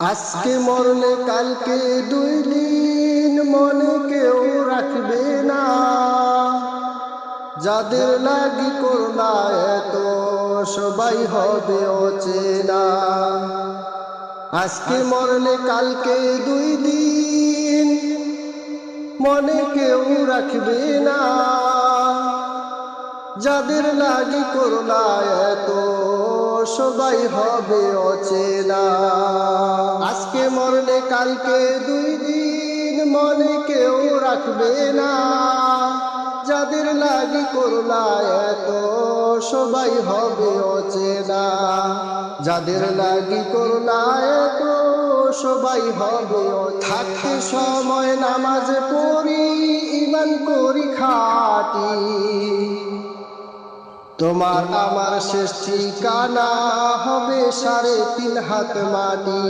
আজকে মরলে, কালকে দুই দিন মনে কেউ রাখবে না। যাদের লাগি করলা এত সবাই হবে অচেনা। আজকে মরলে, কালকে দুই দিন মনে কেউ রাখবে না। যাদের লাগি করলা এত সবাই হবে অচেনা। আজকে মরলে কালকে দুই দিন মনে কেউ রাখবে না। যাদের লাগি করলা এত, সবাই হবে অচেনা। যাদের লাগি করলা এত, সবাই হবে। থাকতে সময় নামাজ পড়ি ইমান করি খাটি। তোমার আমার শেষ ঠিকানা হবে সাড়ে তিন হাত মাটি।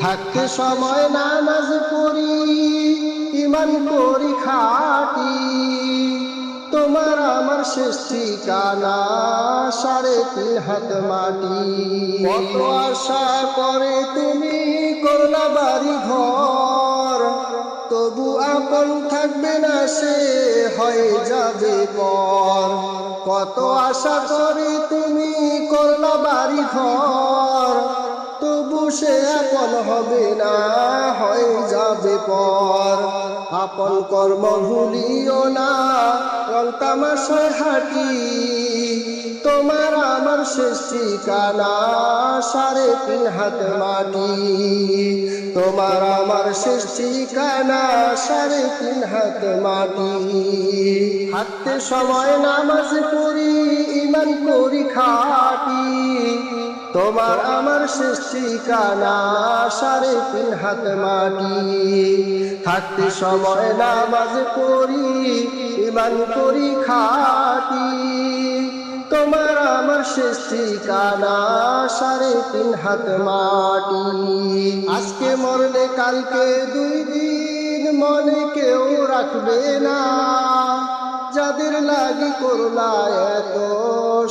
থাকতে সময় না নাজ পড়ি ইমান করি খাটি। তোমার আমার শেষ ঠিকানা সাড়ে তিন হাত মাটি। কত আশা করে তুমি করলা বাড়ি ঘর তবু আপন থাকবে না, সে হয়ে যাবে পর কত আশা করে তুমি করলা বাড়ি ঘর। তবু সে আপন হবে না, হয়ে যাবে পর। আপন কর্ম ভুলিও না, রং তামাশায় হাঁটি। তোমার শেষ ঠিকানা সাড়ে তিন হাত মাটি। তোমার আমার শেষ ঠিকানা সাড়ে তিন হাত মাটি। হাতে সময় নামাজ পড়ি ইমান করি খাটি। তোমার আমার শেষ ঠিকানা সাড়ে তিন হাত মাটি। থাকতে সময় নামাজ পড়ি ইমান করি খাটি। শেষ ঠিকানা সাড়ে তিন হাত মাটি। আজকে মরলে কালকে দুই দিন মনে কেউ রাখবে না। যাদের লাগি করলা এত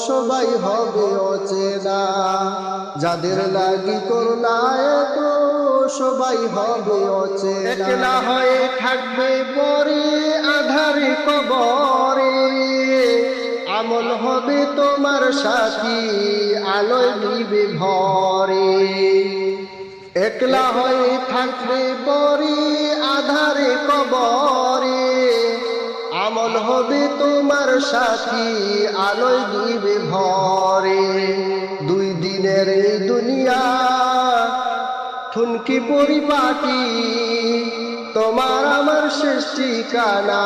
সবাই হবে অচেনা। যাদের লাগি করলা এত সবাই হবে অচেনা। হয়ে থাকবে পরে আধারে কবরে। হবে তোমার সাথী, আলোয় নিবে ভরে। একলা হয়ে থাকবে পরে আধারে কবরে। আমল হবে তোমার সাথী, আলোয় দিবে ভরে। দুই দিনের এই দুনিয়া ঠুনকি পরিপাটি। তোমার আমার শেষ ঠিকানা,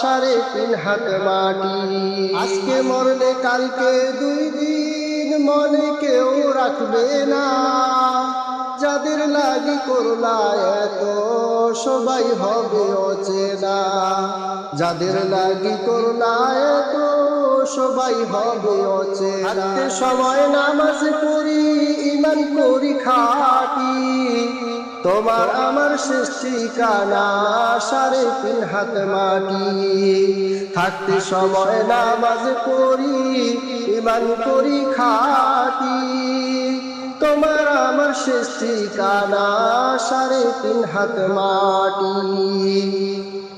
সাড়ে তিন হাত মাটি। আজকে মরলে, কালকে দুই দিন মনে কেউ রাখবে না। যাদের লাগি করলা এত সবাই হবে অচেনা। যাদের লাগি করলা এত সবাই হবে অচেনা। সময়, নামাজ পড়ি ইমান করি খাটি। তোমার আমার ঠিকানা সাড়ে তিন হাত মাটি। থাকতে সময় নামাজ করি ইমান করি খাটি। তোমার আমার ঠিকানা সাড়ে তিন হাত মাটি।